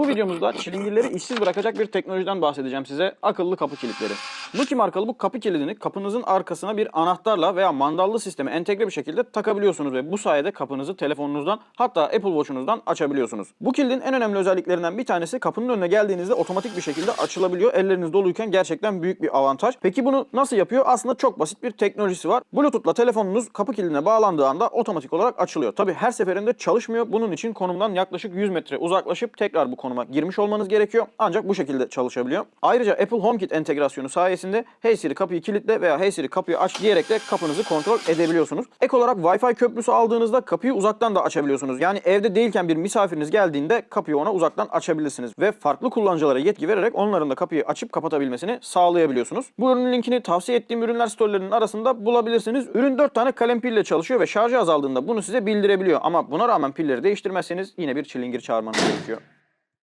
Bu videomuzda çilingirleri işsiz bırakacak bir teknolojiden bahsedeceğim size. Akıllı kapı kilitleri. Lucky markalı bu kapı kilidini kapınızın arkasına bir anahtarla veya mandallı sisteme entegre bir şekilde takabiliyorsunuz ve bu sayede kapınızı telefonunuzdan hatta Apple Watch'unuzdan açabiliyorsunuz. Bu kilidin en önemli özelliklerinden bir tanesi kapının önüne geldiğinizde otomatik bir şekilde açılabiliyor. Elleriniz doluyken gerçekten büyük bir avantaj. Peki bunu nasıl yapıyor? Aslında çok basit bir teknolojisi var. Bluetooth'la telefonunuz kapı kilidine bağlandığı anda otomatik olarak açılıyor. Tabi her seferinde çalışmıyor. Bunun için konumdan yaklaşık 100 metre uzaklaşıp tekrar bu konuma girmiş olmanız gerekiyor. Ancak bu şekilde çalışabiliyor. Ayrıca Apple HomeKit entegrasyonu sayesinde Hey Siri kapıyı kilitle veya Hey Siri kapıyı aç diyerek de kapınızı kontrol edebiliyorsunuz. Ek olarak Wi-Fi köprüsü aldığınızda kapıyı uzaktan da açabiliyorsunuz. Yani evde değilken bir misafiriniz geldiğinde kapıyı ona uzaktan açabilirsiniz. Ve farklı kullanıcılara yetki vererek onların da kapıyı açıp kapatabilmesini sağlayabiliyorsunuz. Bu ürünün linkini tavsiye ettiğim ürünler storelerinin arasında bulabilirsiniz. Ürün 4 tane kalem pille çalışıyor ve şarjı azaldığında bunu size bildirebiliyor. Ama buna rağmen pilleri değiştirmezseniz yine bir çilingir çağırmanız gerekiyor.